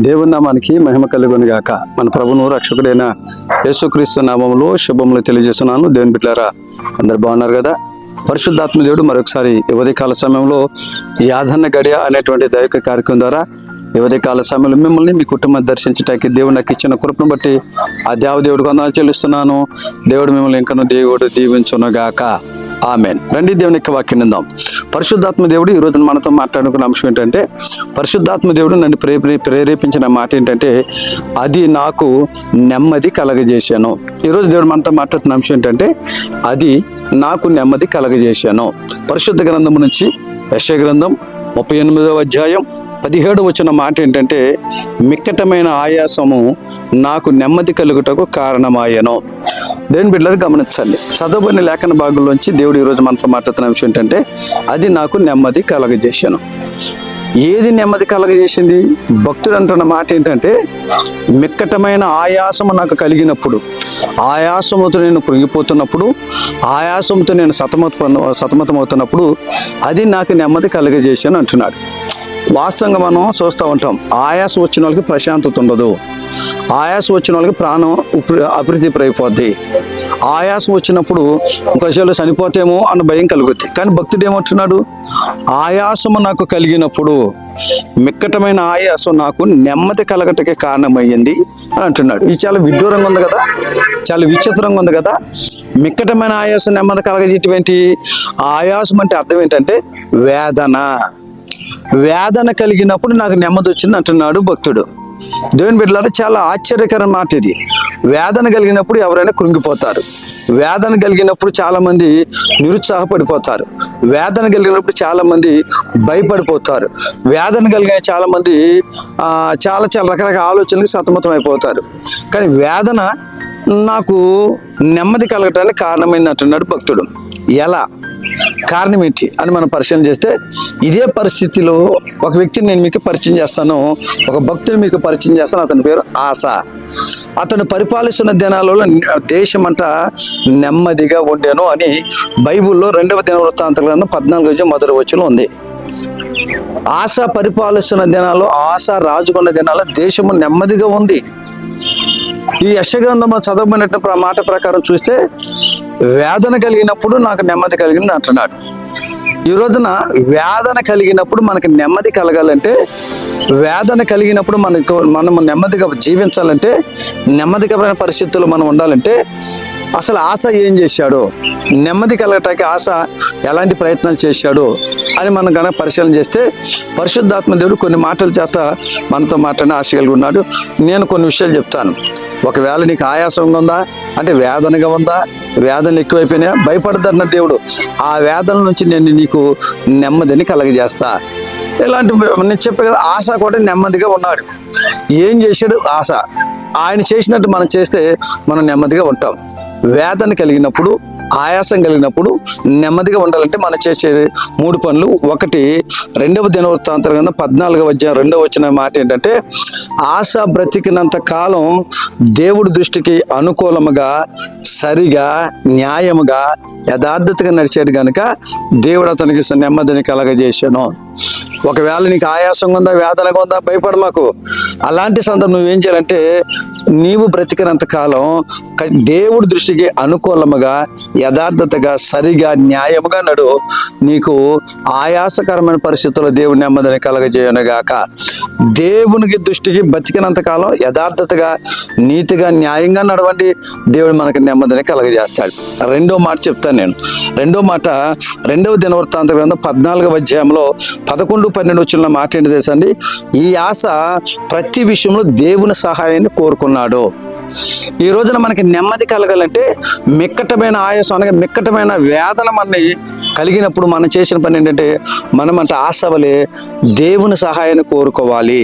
దేవుని నామానికి మహిమ కలుగుని గాక. మన ప్రభును రక్షకుడైన యేసుక్రీస్తు నామంలో శుభములు తెలియజేస్తున్నాను. దేవుని బిడ్డారా అందరు బాగున్నారు కదా? పరిశుద్ధాత్మ దేవుడు మరొకసారి యువతి కాల సమయంలో యాదన్న గడియ అనేటువంటి దైవిక కార్యక్రమం ద్వారా యువతి కాల సమయంలో మిమ్మల్ని మీ కుటుంబాన్ని దర్శించడానికి దేవుడు నాకు ఇచ్చిన కృపను బట్టి ఆ దేవదేవుడికి కొందరు చెల్లిస్తున్నాను. దేవుడు మిమ్మల్ని ఇంకనూ దేవుడు దీవించునుగాక ఆమెన్. రండి దేవుని యొక్క వాక్యం నిందాం పరిశుద్ధాత్మ దేవుడు ఈ రోజు మనతో మాట్లాడుకున్న అంశం ఏంటంటే పరిశుద్ధాత్మ దేవుడు నన్ను ప్రే ప్రేరేపించిన మాట ఏంటంటే అది నాకు నెమ్మది కలగజేశాను. ఈరోజు దేవుడు మనతో మాట్లాడుతున్న అంశం ఏంటంటే అది నాకు నెమ్మది కలగజేశాను. పరిశుద్ధ గ్రంథం నుంచి యశ గ్రంథం ముప్పై ఎనిమిదవ అధ్యాయం పదిహేడు వచ్చిన మాట ఏంటంటే మిక్కటమైన ఆయాసము నాకు నెమ్మది కలుగుటకు కారణమాయను. దేని బిడ్డలు గమనించండి. చదవబడిన లేఖన భాగంలోంచి దేవుడు ఈరోజు మనతో మాట్లాడుతున్న విషయం ఏంటంటే అది నాకు నెమ్మది కలగజేశాను. ఏది నెమ్మది కలగజేసింది? భక్తుడు అంటున్న మాట ఏంటంటే మిక్కటమైన ఆయాసము నాకు కలిగినప్పుడు ఆయాసముతో నేను కృంగిపోతున్నప్పుడు ఆయాసంతో నేను సతమత సతమతమవుతున్నప్పుడు అది నాకు నెమ్మది కలగజేశాను అంటున్నాడు. వాస్తవంగా మనం చూస్తూ ఉంటాం. ఆయాసం వచ్చిన వాళ్ళకి ప్రశాంతత ఉండదు. ఆయాసం వచ్చిన వాళ్ళకి ప్రాణం అభివృద్ధి అభివృద్ధి ఆయాసం వచ్చినప్పుడు ఒకసారి చనిపోతేమో అన్న భయం కలుగుద్ది. కానీ భక్తుడు ఏమంటున్నాడు? ఆయాసము నాకు కలిగినప్పుడు మిక్కటమైన ఆయాసం నాకు నెమ్మది కలగటకే కారణమయ్యింది అని అంటున్నాడు. ఇది చాలా విడ్డూరంగా ఉంది కదా? చాలా విచిత్రంగా ఉంది కదా? మిక్కటమైన ఆయాసం నెమ్మది కలగజేటువంటి ఆయాసం అంటే అర్థం ఏంటంటే వేదన. వేదన కలిగినప్పుడు నాకు నెమ్మది వచ్చింది అంటున్నాడు భక్తుడు. దేవుని బిడ్డలారా చాలా ఆశ్చర్యకర మాట ఇది. వేదన కలిగినప్పుడు ఎవరైనా కృంగిపోతారు. వేదన కలిగినప్పుడు చాలామంది నిరుత్సాహపడిపోతారు. వేదన కలిగినప్పుడు చాలామంది భయపడిపోతారు. వేదన కలిగిన చాలామంది చాలా చాలా రకరకాల ఆలోచనలకు సతమతం అయిపోతారు. కానీ వేదన నాకు నెమ్మది కలగటానికి కారణమైంది అంటున్నాడు భక్తుడు. ఎలా కారణం ఏంటి అని మనం పరిశీలన చేస్తే ఇదే పరిస్థితిలో ఒక వ్యక్తిని నేను మీకు పరిచయం చేస్తాను ఒక భక్తుని మీకు పరిచయం చేస్తాను అతని పేరు ఆశ. అతను పరిపాలిస్తున్న దినాలలో దేశం అంతా నెమ్మదిగా ఉండేను అని బైబిల్లో రెండవ దిన వృత్తాంత గ్రంథం పద్నాలుగు రోజు మొదటి వచ్చిన ఉంది. ఆశ పరిపాలిస్తున్న దినాల్లో ఆశ రాజుకున్న దినాల్లో దేశము నెమ్మదిగా ఉంది. ఈ యశగ్రంథంలో చదవబడినట్టు మాట ప్రకారం చూస్తే వేదన కలిగినప్పుడు నాకు నెమ్మది కలిగింది అంటున్నాడు. ఈ రోజున వేదన కలిగినప్పుడు మనకి నెమ్మది కలగాలంటే వేదన కలిగినప్పుడు మనకు మనం నెమ్మదిగా జీవించాలంటే నెమ్మదికరమైన పరిస్థితుల్లో మనం ఉండాలంటే అసలు ఆశ ఏం చేశాడు? నెమ్మది కలగటానికి ఆశ ఎలాంటి ప్రయత్నాలు చేశాడు? అని మనం కనుక పరిశీలన చేస్తే పరిశుద్ధాత్మ దేవుడు కొన్ని మాటల చేత మనతో మాట్లాడిన ఆశ కలిగి ఉన్నాడు. నేను కొన్ని విషయాలు చెప్తాను. ఒకవేళ నీకు ఆయాసంగా ఉందా? అంటే వేదనగా ఉందా? వేదనలు ఎక్కువైపోయినాయా? భయపడద్దన్న దేవుడు. ఆ వేదన నుంచి నేను నీకు నెమ్మదిని కలగజేస్తా. ఇలాంటి నేను చెప్పే కదా ఆశ కూడా నెమ్మదిగా ఉన్నాడు. ఏం చేశాడు? ఆశ. ఆయన చేసినట్టు మనం చేస్తే మనం నెమ్మదిగా ఉంటాం. వేదన కలిగినప్పుడు ఆయాసం కలిగినప్పుడు నెమ్మదిగా ఉండాలంటే మనం చేసే మూడు పనులు. ఒకటి రెండవ దినవృత్తాంతరం కింద పద్నాలుగవ అధ్యాయం రెండవ వచ్చిన మాట ఏంటంటే ఆశ బ్రతికినంత కాలం దేవుడి దృష్టికి అనుకూలముగా సరిగా న్యాయముగా యథార్థతగా నడిచాడు కనుక దేవుడు అతనికి నెమ్మదిని కలగజేశాను. ఒకవేళ నీకు ఆయాసంగా ఉందా వేదనగా ఉందా భయపడ మాకు అలాంటి సందర్భం నువ్వేం చేయాలంటే నీవు బ్రతికినంత కాలం దేవుడి దృష్టికి అనుకూలముగా యథార్థతగా సరిగా న్యాయముగా నడు. నీకు ఆయాసకరమైన పరిస్థితుల్లో దేవుడు నెమ్మదిని కలగజేయనుగాక. దేవునికి దృష్టికి బతికినంత కాలం యథార్థతగా నీతిగా న్యాయంగా నడవండి. దేవుడు మనకి నెమ్మదిని కలగజేస్తాడు. రెండో మాట చెప్తాను నేను. రెండో మాట రెండవ దినవృత్తాంత గ్రంథం పద్నాలుగవ అధ్యాయంలో పదకొండు పన్నెండు వచ్చిన మాట ఏంటి తెలుసండి ఈ ఆశ ప్రతి విషయంలో దేవుని సహాయాన్ని కోరుకున్నాడు. ఈ రోజున మనకి నెమ్మది కలగాలంటే మిక్కటమైన ఆయాసం అనగా మిక్కటమైన వేదన మనని కలిగినప్పుడు మనం చేసిన పని ఏంటంటే మనం అంటే ఆశవలే దేవుని సహాయాన్ని కోరుకోవాలి.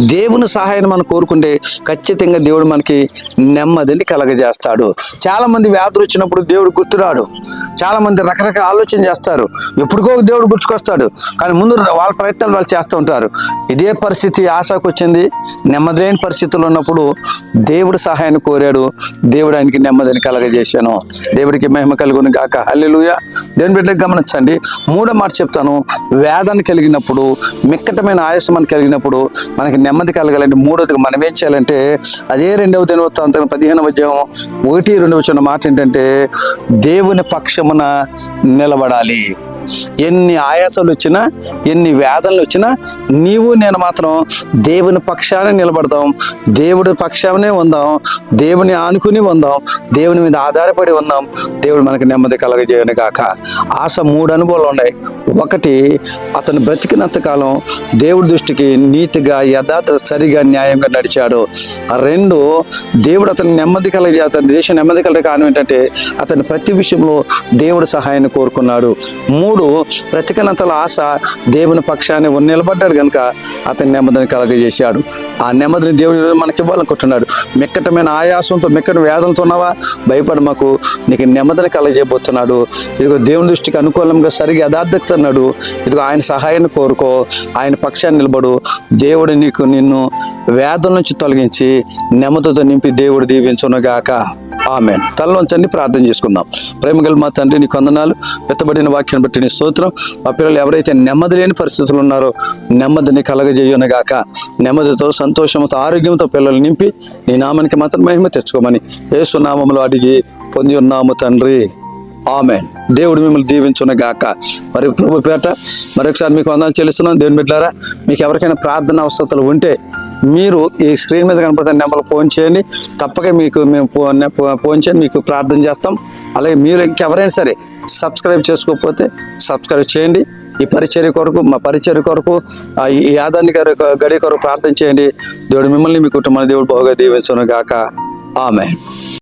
దేవుని సహాయాన్ని మనం కోరుకుంటే ఖచ్చితంగా దేవుడు మనకి నెమ్మదిని కలగజేస్తాడు. చాలా మంది వ్యాధులు వచ్చినప్పుడు దేవుడు గుర్తురాడు. చాలా మంది రకరకాల ఆలోచన చేస్తారు. ఎప్పుడుకో దేవుడు గుర్తుకొస్తాడు. కానీ ముందు వాళ్ళ ప్రయత్నాలు వాళ్ళు చేస్తూ ఉంటారు. ఇదే పరిస్థితి ఆశకు వచ్చింది. నెమ్మదైన పరిస్థితులు ఉన్నప్పుడు దేవుడు సహాయాన్ని కోరాడు. దేవుడు ఆయనకి నెమ్మదిని కలగజేశాను. దేవుడికి మహిమ కలుగును గాక. హల్లెలుయ. దేని బిడ్డకు గమనించండి. మూడో మాట చెప్తాను. వేదన కలిగినప్పుడు మిక్కటమైన ఆయాసం అని కలిగినప్పుడు మనకి నెమ్మది కలగాలంటే మూడోది మనం ఏం చేయాలంటే అదే రెండవ దినవృత్తాంతం పదిహేనవ అధ్యాయం ఒకటి రెండవ చిన్న మాట ఏంటంటే దేవుని పక్షమున నిలబడాలి. ఎన్ని ఆయాసాలు వచ్చినా ఎన్ని వేదనలు వచ్చినా నీవు నేను మాత్రం దేవుని పక్షానే నిలబడతాం. దేవుడి పక్షానే ఉందాం. దేవుని ఆనుకుని ఉందాం. దేవుని మీద ఆధారపడి ఉందాం. దేవుడు మనకు నెమ్మది కలగజేయను గాక. ఆశ మూడు అనుభవాలు ఉన్నాయి. ఒకటి అతను బ్రతికినంత కాలం దేవుడి దృష్టికి నీతిగా యథార్థ సరిగా న్యాయంగా నడిచాడు. రెండు దేవుడు అతను నెమ్మది కలిగి అతని దేశం నెమ్మది కలిగే కారణం ఏంటంటే అతను ప్రతి విషయంలో దేవుడి సహాయాన్ని కోరుకున్నాడు. మూడు బ్రతికినంతల ఆశ దేవుని పక్షాన్ని నిలబడ్డాడు కనుక అతని నెమ్మదిని కలగజేశాడు. ఆ నెమ్మదిని దేవుని మనకి ఇవ్వాలనుకుంటున్నాడు. మిక్కటమైన ఆయాసంతో మిక్కటి వేదంతో ఉన్నావా? భయపడి మాకు. నీకు నెమ్మదిని కలగజేయబోతున్నాడు. ఇదిగో దేవుని దృష్టికి అనుకూలంగా సరిగా యథార్థత అన్నాడు. ఇదిగో ఆయన సహాయాన్ని కోరుకో. ఆయన పక్షాన్ని నిలబడు. దేవుడు నీకు నిన్ను వేదం నుంచి తొలగించి నెమ్మదితో నింపి దేవుడు దీవించునుగాక. ఆమె తలలోంచండి ప్రార్థన చేసుకుందాం. ప్రేమగల మా తండ్రి నీ కొందనాలు వెత్తబడిన వాక్యాన్ని బట్టి నీ స్తోత్రం. మా పిల్లలు ఎవరైతే నెమ్మది లేని పరిస్థితులు ఉన్నారో నెమ్మదిని కలగజేయునగాక. నెమ్మదితో సంతోషంతో ఆరోగ్యంతో పిల్లలు నింపి నీ నామానికి మాత్రం మహిమ తెచ్చుకోమని ఏసునామంలో అడిగి పొంది ఉన్నాము తండ్రి. ఆమెన్. దేవుడు మిమ్మల్ని దీవించును గాక మరి ప్రభు పేట మరొకసారి మీకు వందలు చెల్లిస్తున్నాం. దేవుని బిడ్డారా మీకు ఎవరికైనా ప్రార్థన అవసరతలు ఉంటే మీరు ఈ స్క్రీన్ మీద కనపడుతున్న నెంబర్కి ఫోన్ చేయండి. తప్పక మీకు మేము ఫో- నె- ఫోన్ చేయండి మీకు ప్రార్థన చేస్తాం. అలాగే మీరు ఇంకెవరైనా సరే సబ్స్క్రైబ్ చేసుకోకపోతే సబ్స్క్రైబ్ చేయండి. ఈ పరిచర్య కొరకు మా పరిచర్య కొరకు ఈ యాదాన్ని గారి గడి కొరకు ప్రార్థన చేయండి. దేవుడు మిమ్మల్ని మీ కుటుంబాన్ని దేవుడు బాగా దీవించను గాక ఆమె